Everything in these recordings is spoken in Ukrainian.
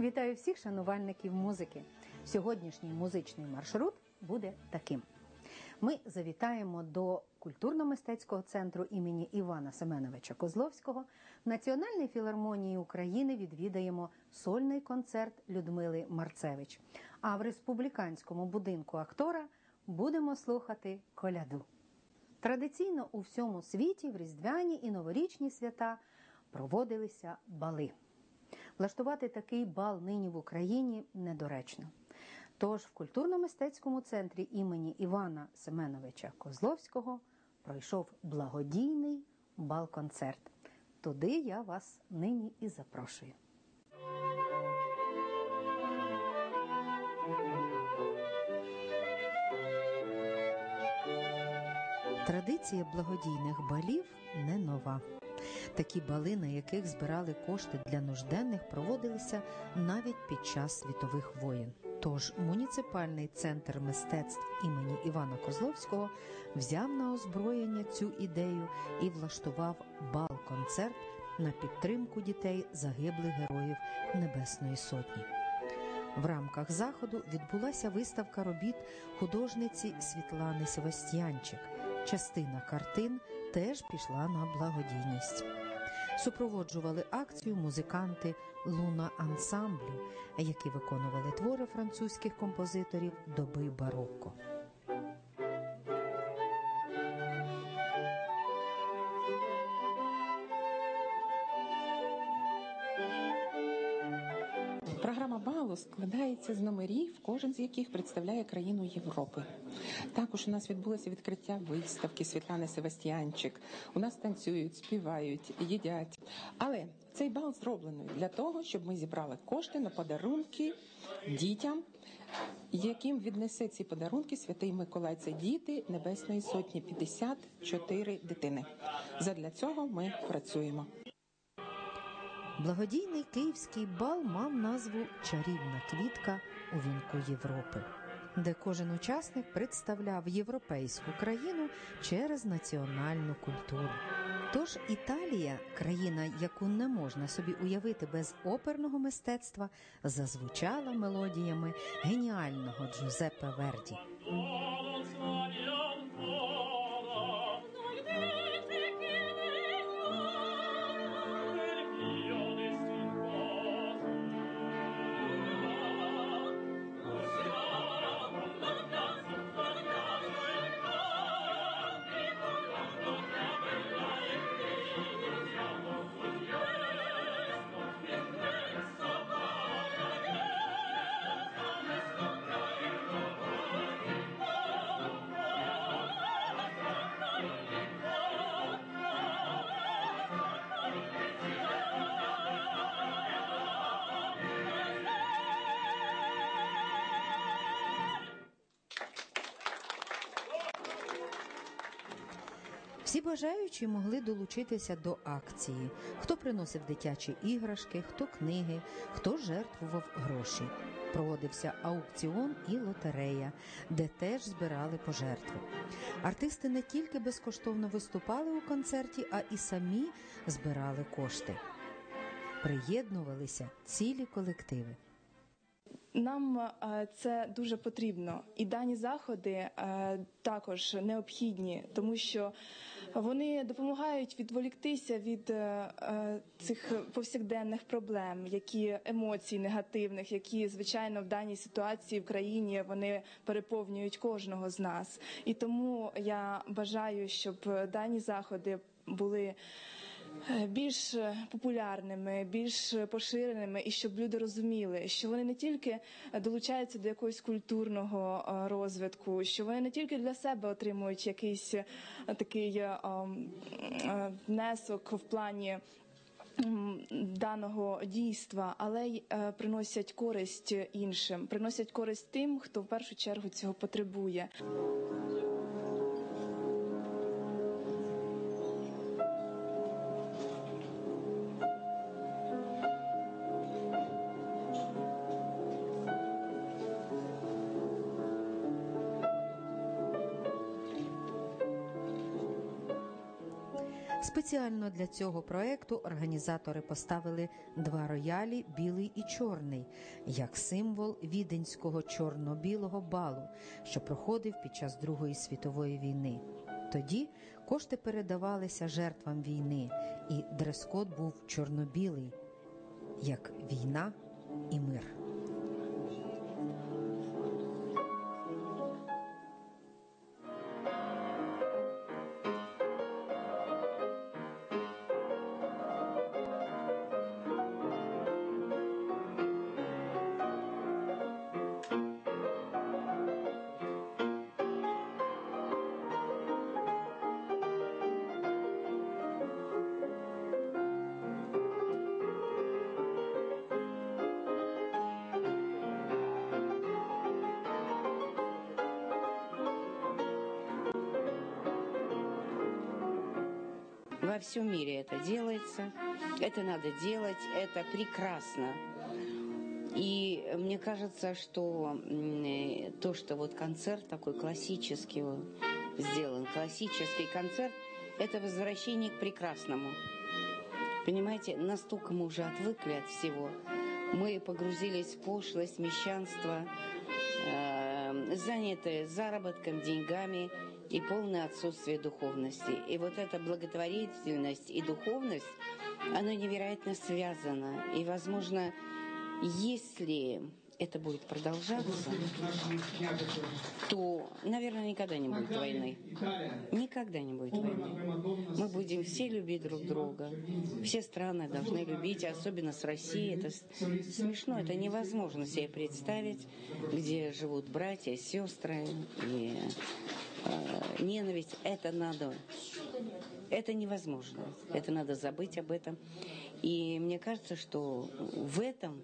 Вітаю всіх шанувальників музики. Сьогоднішній музичний маршрут буде таким. Ми завітаємо до культурно-мистецького центру імені Івана Семеновича Козловського. В Національній філармонії України відвідаємо сольний концерт Людмили Марцевич. А в республіканському будинку актора будемо слухати коляду. Традиційно у всьому світі в різдвяні і новорічні свята проводилися бали. Влаштувати такий бал нині в Україні недоречно. Тож в культурно-мистецькому центрі імені Івана Семеновича Козловського пройшов благодійний бал-концерт. Туди я вас нині і запрошую. Традиція благодійних балів не нова. Такі бали, на яких збирали кошти для нужденних, проводилися навіть під час світових воєн. Тож муніципальний центр мистецтв імені Івана Козловського взяв на озброєння цю ідею і влаштував бал-концерт на підтримку дітей загиблих героїв Небесної Сотні. В рамках заходу відбулася виставка робіт художниці Світлани Севастьянчик. Частина картин теж пішла на благодійність. Супроводжували акцію музиканти Луна ансамблю, які виконували твори французьких композиторів доби барокко. Програма балу складається з номерів, кожен з яких представляє країну Європи. Також у нас відбулося відкриття виставки Світлани Севастьянчик. У нас танцюють, співають, їдять. Але цей бал зроблений для того, щоб ми зібрали кошти на подарунки дітям, яким віднесе ці подарунки Святий Миколай. Це діти Небесної Сотні, 54 дитини. Задля цього ми працюємо. Благодійний київський бал мав назву Чарівна квітка у вінку Європи, де кожен учасник представляв європейську країну через національну культуру. Тож Італія, країна, яку не можна собі уявити без оперного мистецтва, зазвучала мелодіями геніального Джузеппе Верді. Всі бажаючі могли долучитися до акції. Хто приносив дитячі іграшки, хто книги, хто жертвував гроші. Проводився аукціон і лотерея, де теж збирали пожертви. Артисти не тільки безкоштовно виступали у концерті, а і самі збирали кошти. Приєднувалися цілі колективи. Нам е, це дуже потрібно, і дані заходи е, також необхідні, тому що вони допомагають відволіктися від е, цих повсякденних проблем, які емоцій негативних, які звичайно в даній ситуації в країні вони переповнюють кожного з нас. І тому я бажаю, щоб дані заходи були. Більш популярними, більш поширеними, і щоб люди розуміли, що вони не тільки долучаються до якогось культурного розвитку, що вони не тільки для себе отримують якийсь такий внесок в плані. Даного дійства, але й приносять користь іншим, приносять користь тим, хто в першу чергу цього потребує. Спеціально для цього проекту організатори поставили два роялі білий і чорний, як символ віденського чорно-білого балу, що проходив під час Другої світової війни. Тоді кошти передавалися жертвам війни, і дрес-код був чорно-білий, як війна і мир. Во всем мире это делается. Это надо делать. Это прекрасно. И мне кажется, что э, то, что вот концерт такой классический сделан, классический концерт, это возвращение к прекрасному. Понимаете, настолько мы уже отвыкли от всего. Мы погрузились в пошлость, мещанство, э, заняты заработком, деньгами и полное отсутствие духовности. И вот эта благотворительность и духовность, она невероятно связана. И, возможно, если это будет продолжаться, то, наверное, никогда не будет войны. Никогда не будет войны. Мы будем все любить друг друга. Все страны должны любить, особенно с Россией. Это смешно, это невозможно себе представить, где живут братья, сестры и э, ненависть. Это надо это невозможно. Это надо забыть об этом. И мне кажется, что в этом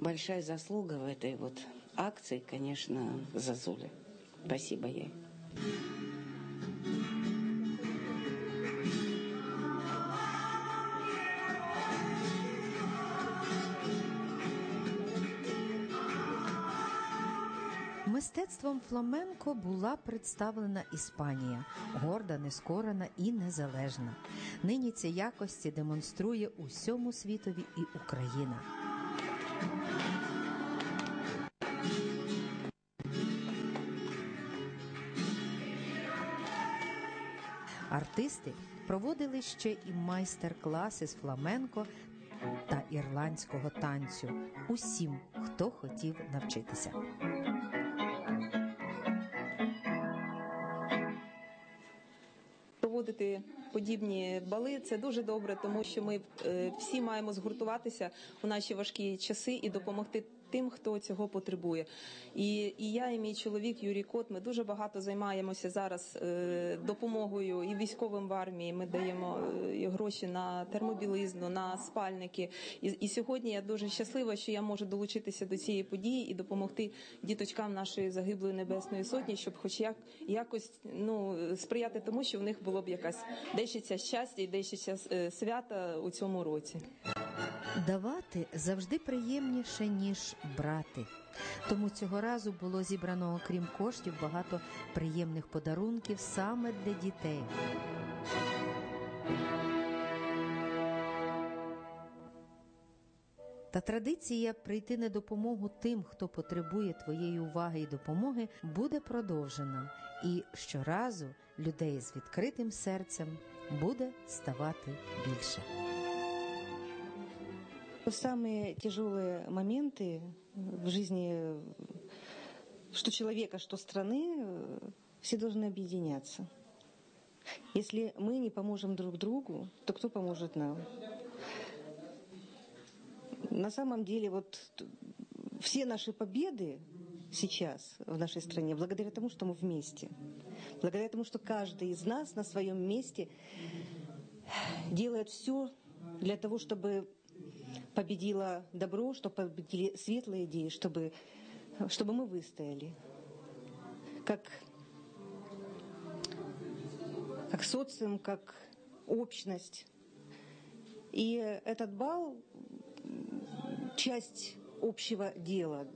большая заслуга в этой вот акции, конечно, Зазули. Спасибо ей. Мистецтвом фламенко була представлена Іспанія, горда, нескорена і незалежна. Нині ці якості демонструє усьому світові і Україна. Артисти проводили ще і майстер-класи з фламенко та ірландського танцю усім, хто хотів навчитися. Проводити подібні бали це дуже добре, тому що ми е, всі маємо згуртуватися у наші важкі часи і допомогти тим, хто цього потребує. І, і я, і мій чоловік Юрій Кот, ми дуже багато займаємося зараз е, допомогою і військовим в армії. Ми даємо е, гроші на термобілизну, на спальники. І, і сьогодні я дуже щаслива, що я можу долучитися до цієї події і допомогти діточкам нашої загиблої небесної сотні, щоб, хоч як якось ну сприяти тому, що в них було б якась дещиця щастя і дещиця е, свята у цьому році. Давати завжди приємніше, ніж брати. Тому цього разу було зібрано, окрім коштів, багато приємних подарунків саме для дітей. Та традиція прийти на допомогу тим, хто потребує твоєї уваги і допомоги, буде продовжена, і щоразу людей з відкритим серцем буде ставати більше. Самые тяжелые моменты в жизни э, что человека, что страны, э, все должны объединяться. Если мы не поможем друг другу, то кто поможет нам? На самом деле, вот т- все наши победы сейчас в нашей стране благодаря тому, что мы вместе. Благодаря тому, что каждый из нас на своем месте делает все для того, чтобы победило добро, чтобы победили светлые идеи, чтобы, чтобы мы выстояли. Как, как социум, как общность. И этот бал часть общего дела.